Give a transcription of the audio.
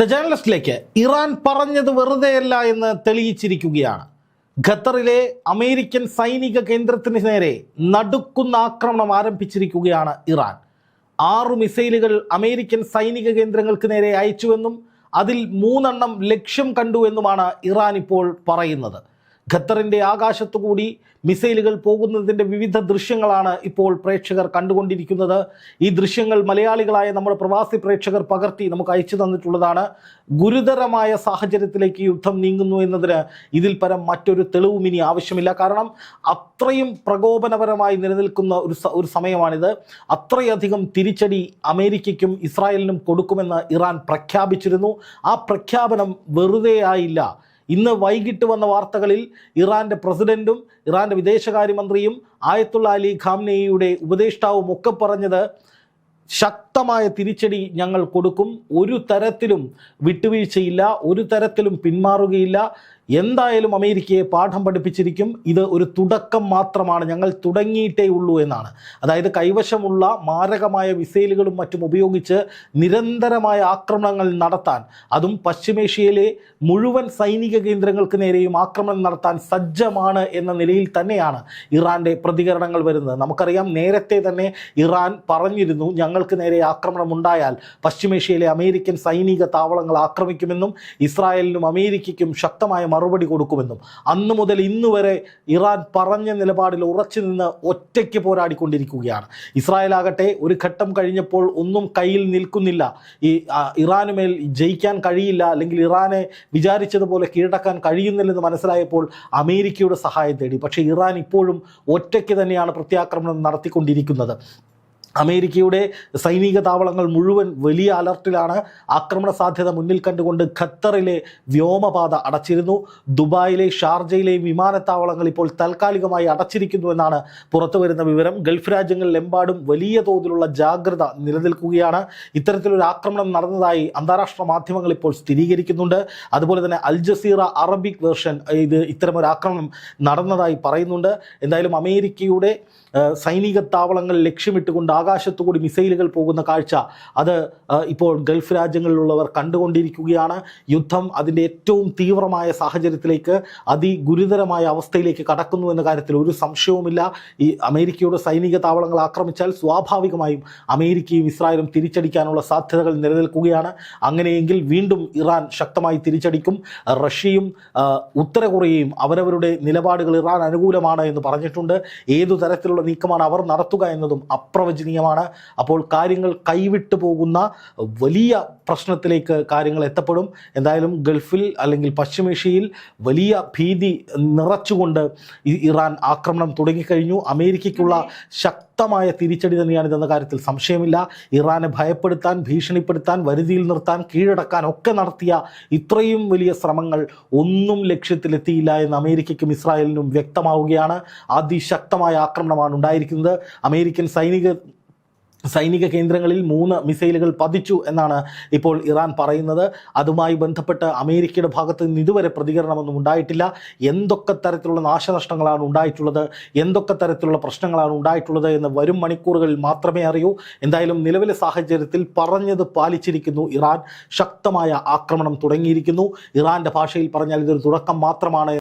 The ജേർണലിസ്റ്റിലേക്ക് Iran പറഞ്ഞത് വെറുതെയല്ല എന്ന് തെളിയിച്ചിരിക്കുകയാണ്. ഖത്തറിലെ അമേരിക്കൻ സൈനിക കേന്ദ്രത്തിന് നേരെ നടുക്കുന്ന ആക്രമണം ആരംഭിച്ചിരിക്കുകയാണ് ഇറാൻ. ആറു മിസൈലുകൾ അമേരിക്കൻ സൈനിക കേന്ദ്രങ്ങൾക്ക് നേരെ അയച്ചുവെന്നും അതിൽ മൂന്നെണ്ണം ലക്ഷ്യം കണ്ടു എന്നുമാണ് ഇറാൻ ഇപ്പോൾ പറയുന്നത്. ഖത്തറിന്റെ ആകാശത്തുകൂടി മിസൈലുകൾ പോകുന്നതിന്റെ വിവിധ ദൃശ്യങ്ങളാണ് ഇപ്പോൾ പ്രേക്ഷകർ കണ്ടുകൊണ്ടിരിക്കുന്നത്. ഈ ദൃശ്യങ്ങൾ മലയാളികളായ നമ്മുടെ പ്രവാസി പ്രേക്ഷകർ പകർത്തി നമുക്ക് അയച്ചു തന്നിട്ടുള്ളതാണ്. ഗുരുതരമായ സാഹചര്യത്തിലേക്ക് യുദ്ധം നീങ്ങുന്നു എന്നതിന് ഇതിൽ പരം മറ്റൊരു തെളിവും ഇനി ആവശ്യമില്ല. കാരണം അത്രയും പ്രകോപനപരമായി നിലനിൽക്കുന്ന ഒരു ഒരു സമയമാണിത്. അത്രയധികം തിരിച്ചടി അമേരിക്കയ്ക്കും ഇസ്രായേലിനും കൊടുക്കുമെന്ന് ഇറാൻ പ്രഖ്യാപിച്ചിരുന്നു. ആ പ്രഖ്യാപനം വെറുതെ ആയില്ല ഇന്ന് വൈകിട്ട് വന്ന വാർത്തകളിൽ ഇറാന്റെ പ്രസിഡന്റും ഇറാന്റെ വിദേശകാര്യമന്ത്രിയും ആയത്തുള്ള അലി ഖാംനെയുടെ ഉപദേഷ്ടാവും ഒക്കെ പറഞ്ഞത് ശക്തമായ തിരിച്ചടി ഞങ്ങൾ കൊടുക്കും. ഒരു തരത്തിലും വിട്ടുവീഴ്ചയില്ല ഒരു തരത്തിലും പിന്മാറുകയില്ല. എന്തായാലും അമേരിക്കയെ പാഠം പഠിപ്പിച്ചിരിക്കും. ഇത് ഒരു തുടക്കം മാത്രമാണ്. ഞങ്ങൾ തുടങ്ങിയിട്ടേ ഉള്ളൂ എന്നാണ്. അതായത് കൈവശമുള്ള മാരകമായ മിസൈലുകളും മറ്റും ഉപയോഗിച്ച് നിരന്തരമായ ആക്രമണങ്ങൾ നടത്താൻ അതും പശ്ചിമേഷ്യയിലെ മുഴുവൻ സൈനിക കേന്ദ്രങ്ങൾക്ക് നേരെയും ആക്രമണം നടത്താൻ സജ്ജമാണ് എന്ന നിലയിൽ തന്നെയാണ് ഇറാന്റെ പ്രതികരണങ്ങൾ വരുന്നത്. നമുക്കറിയാം നേരത്തെ തന്നെ ഇറാൻ പറഞ്ഞിരുന്നു ഞങ്ങൾക്ക് നേരെ ആക്രമണം ഉണ്ടായാൽ പശ്ചിമേഷ്യയിലെ അമേരിക്കൻ സൈനിക താവളങ്ങൾ ആക്രമിക്കുമെന്നും ഇസ്രായേലിനും അമേരിക്കയ്ക്കും ശക്തമായ മറുപടി കൊടുക്കുമെന്നും അന്നു മുതൽ ഇന്ന് വരെ ഇറാൻ പറഞ്ഞ നിലപാടിൽ ഉറച്ചു നിന്ന് ഒറ്റയ്ക്ക് പോരാടിക്കൊണ്ടിരിക്കുകയാണ്. ഇസ്രായേൽ ആകട്ടെ ഒരു ഘട്ടം കഴിഞ്ഞപ്പോൾ ഒന്നും കയ്യിൽ നിൽക്കുന്നില്ല. ഈ ഇറാനുമേൽ ജയിക്കാൻ കഴിയില്ല അല്ലെങ്കിൽ ഇറാനെ വിചാരിച്ചതുപോലെ കീഴടക്കാൻ കഴിയുന്നില്ലെന്ന് മനസ്സിലായപ്പോൾ അമേരിക്കയുടെ സഹായം തേടി. പക്ഷേ ഇറാൻ ഇപ്പോഴും ഒറ്റയ്ക്ക് തന്നെയാണ് പ്രത്യാക്രമണം നടത്തിക്കൊണ്ടിരിക്കുന്നത്. അമേരിക്കയുടെ സൈനിക താവളങ്ങൾ മുഴുവൻ വലിയ അലർട്ടിലാണ് ആക്രമണ സാധ്യത മുന്നിൽ കണ്ടുകൊണ്ട് ഖത്തറിലെ വ്യോമപാത അടച്ചിരുന്നു. ദുബായിലെ ഷാർജയിലെ വിമാനത്താവളങ്ങൾ ഇപ്പോൾ താൽക്കാലികമായി അടച്ചിരിക്കുന്നു എന്നാണ് പുറത്തു വരുന്ന വിവരം. ഗൾഫ് രാജ്യങ്ങളിലെമ്പാടും വലിയ തോതിലുള്ള ജാഗ്രത നിലനിൽക്കുകയാണ്. ഇത്തരത്തിലൊരു ആക്രമണം നടന്നതായി അന്താരാഷ്ട്ര മാധ്യമങ്ങൾ ഇപ്പോൾ സ്ഥിരീകരിക്കുന്നുണ്ട്. അതുപോലെ തന്നെ അൽ ജസീറ അറബിക് വേർഷൻ ഇത് ഇത്തരമൊരു ആക്രമണം നടന്നതായി പറയുന്നുണ്ട്. എന്തായാലും അമേരിക്കയുടെ സൈനിക താവളങ്ങൾ ലക്ഷ്യമിട്ടുകൊണ്ട് ആകാശത്തുകൂടി മിസൈലുകൾ പോകുന്ന കാഴ്ച അത് ഇപ്പോൾ ഗൾഫ് രാജ്യങ്ങളിലുള്ളവർ കണ്ടുകൊണ്ടിരിക്കുകയാണ്. യുദ്ധം അതിന്റെ ഏറ്റവും തീവ്രമായ സാഹചര്യത്തിലേക്ക് അതിഗുരുതരമായ അവസ്ഥയിലേക്ക് കടക്കുന്നു എന്ന കാര്യത്തിൽ ഒരു സംശയവുമില്ല. ഈ അമേരിക്കയുടെ സൈനിക താവളങ്ങൾ ആക്രമിച്ചാൽ സ്വാഭാവികമായും അമേരിക്കയും ഇസ്രായേലും തിരിച്ചടിക്കാനുള്ള സാധ്യതകൾ നിലനിൽക്കുകയാണ്. അങ്ങനെയെങ്കിൽ വീണ്ടും ഇറാൻ ശക്തമായി തിരിച്ചടിക്കും. റഷ്യയും ഉത്തര കൊറിയയും അവരവരുടെ നിലപാടുകൾ ഇറാൻ അനുകൂലമാണ് എന്ന് പറഞ്ഞിട്ടുണ്ട്. ഏതു തരത്തിലുള്ള നീക്കമാണ് അവർ നടത്തുക എന്നതും അപ്രവചനീയമാണ് അപ്പോൾ കാര്യങ്ങൾ കൈവിട്ടു പോകുന്ന വലിയ പ്രശ്നത്തിലേക്ക് കാര്യങ്ങൾ എത്തപ്പെടും. എന്തായാലും ഗൾഫിൽ അല്ലെങ്കിൽ പശ്ചിമേഷ്യയിൽ വലിയ ഭീതി നിറച്ചുകൊണ്ട് ഇറാൻ ആക്രമണം തുടങ്ങിക്കഴിഞ്ഞു. അമേരിക്കയ്ക്കുള്ള ശക്തമായ തിരിച്ചടി തന്നെയാണ് ഇതെന്ന കാര്യത്തിൽ സംശയമില്ല. ഇറാനെ ഭയപ്പെടുത്താൻ ഭീഷണിപ്പെടുത്താൻ വരുതിയിൽ നിർത്താൻ കീഴടക്കാൻ ഒക്കെ നടത്തിയ ഇത്രയും വലിയ ശ്രമങ്ങൾ ഒന്നും ലക്ഷ്യത്തിലെത്തിയില്ല എന്ന് അമേരിക്കയ്ക്കും ഇസ്രായേലിനും വ്യക്തമാവുകയാണ്. അതിശക്തമായ ആക്രമണമാണ് ഉണ്ടായിരിക്കുന്നത്. അമേരിക്കൻ സൈനിക സൈനിക കേന്ദ്രങ്ങളിൽ മൂന്ന് മിസൈലുകൾ പതിച്ചു എന്നാണ് ഇപ്പോൾ ഇറാൻ പറയുന്നത്. അതുമായി ബന്ധപ്പെട്ട് അമേരിക്കയുടെ ഭാഗത്ത് നിന്ന് ഇതുവരെ പ്രതികരണമൊന്നും ഉണ്ടായിട്ടില്ല. എന്തൊക്കെ തരത്തിലുള്ള നാശനഷ്ടങ്ങളാണ് ഉണ്ടായിട്ടുള്ളത്? എന്തൊക്കെ തരത്തിലുള്ള പ്രശ്നങ്ങളാണ് ഉണ്ടായിട്ടുള്ളത് എന്ന് വരും മണിക്കൂറുകളിൽ മാത്രമേ അറിയൂ. എന്തായാലും നിലവിലെ സാഹചര്യത്തിൽ പറഞ്ഞത് പാലിച്ചിരിക്കുന്നു ഇറാൻ. ശക്തമായ ആക്രമണം തുടങ്ങിയിരിക്കുന്നു. ഇറാന്റെ ഭാഷയിൽ പറഞ്ഞാൽ ഇതൊരു തുടക്കം മാത്രമാണ്